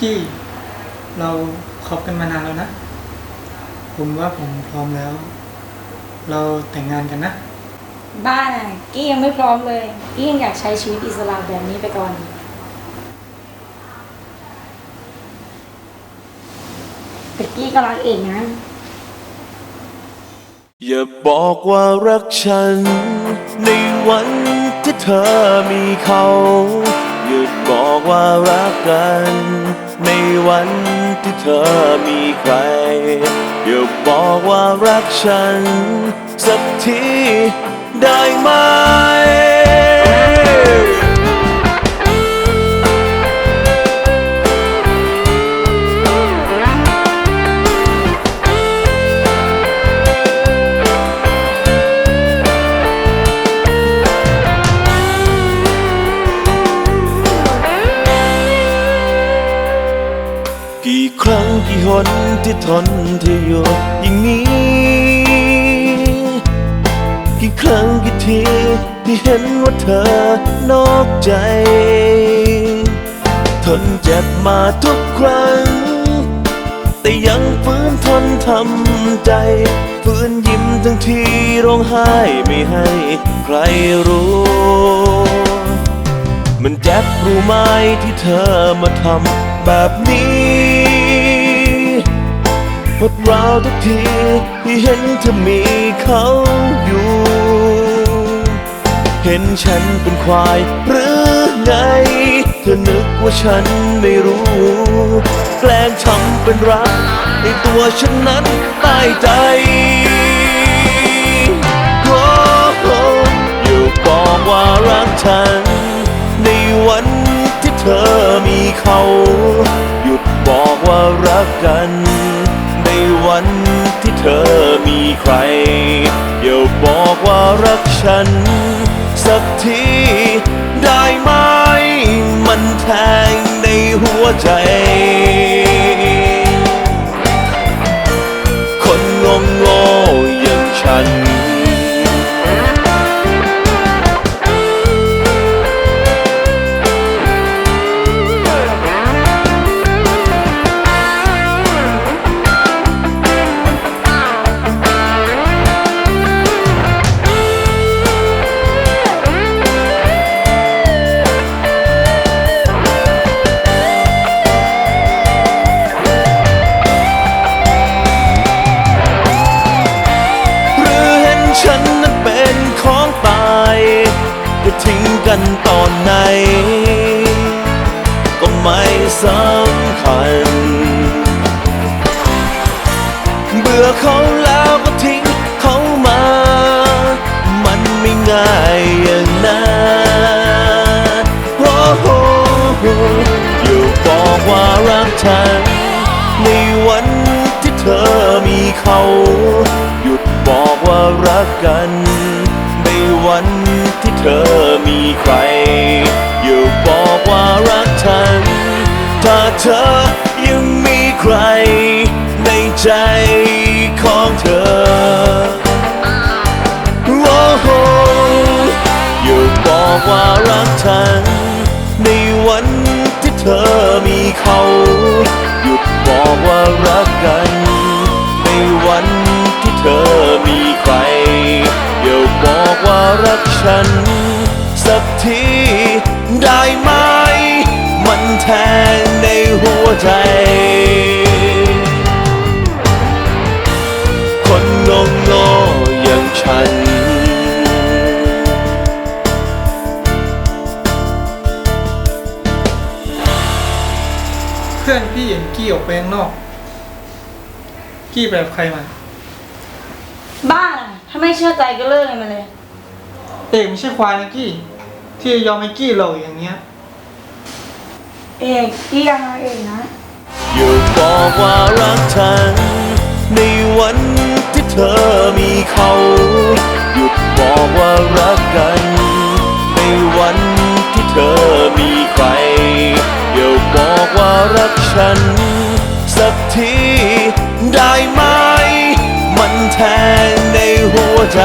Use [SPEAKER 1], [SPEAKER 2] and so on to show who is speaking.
[SPEAKER 1] กี้ เราคบกันมานานแล้วนะ ผมว่าผมพร้อมแล้ว เราแต่งงานกันนะ
[SPEAKER 2] บ้านอะกี้ยังไม่พร้อมเลย กี้ยังอยากใช้ชีวิตอิสระแบบนี้ไปก่อน แต่กี้ก็รักเองนะ
[SPEAKER 3] อย่าบอกว่ารักฉัน ในวันที่เธอมีเขาอย่า บอกว่ารักกัน ในวันที่เธอมีใคร อย่าบอกว่ารักฉัน สักทีได้ไหม ที่ทนที่อยู่อย่างนี้ กี่ครั้งกี่ทีที่เห็นว่าเธอนอกใจ ทนเจ็บมาทุกครั้ง แต่ยังฝืนทนทำใจฝืนยิ้มทั้งที่ร้องไห้ไม่ให้ใครรู้ มันเจ็บรู้ไหมที่เธอมาทำแบบนี้ ปวดร้าวทุกทีที่เห็นเธอมีเขาอยู่ เห็นฉันเป็นควายหรือไง เธอนึกว่าฉันไม่รู้ แกล้งทำเป็นรัก ในตัวฉันนั้นตายใจโอ้โหอยู่บอกว่ารักฉัน ในวันที่เธอมีเขา หยุดบอกว่ารักกัน ใคร อย่าบอกว่ารักฉัน สักทีได้ไหม มันแทงในหัวใจ กันตอนไหน ก็ไม่สำคัญ เบื่อเขาแล้วก็ทิ้งเขามา มันไม่ง่ายอย่างนั้นโอ้โหอยู่บอกว่ารักฉัน ในวันที่เธอมีเขา หยุดบอกว่ารักกัน ในวันที่ เธอมีใคร อยู่บอกว่ารักฉัน ถ้าเธอยังมีใครในใจ ฉัน สักทีได้ไหม มันแทงในหัวใจ คนงงโง่อย่างฉัน
[SPEAKER 1] เพื่อนพี่เห็นกี้ออกไปข้างนอก กี้แบบใครมา
[SPEAKER 2] บ้านอะถ้าไม่เชื่อใจก็เลิกเลยมาเลย
[SPEAKER 1] เอกไม่ใช่ควายนะกี้ ที่ยอมให้กี้หลอกอย่างเงี้ย
[SPEAKER 2] เอกกี้ยังรักเอกนะ
[SPEAKER 3] อย่าบอกว่ารักฉัน ในวันที่เธอมีเขาหยุดบอกว่ารักกัน ในวันที่เธอมีใครอย่าบอกว่ารักฉัน สักทีได้ไหม มันแทงในหัวใจ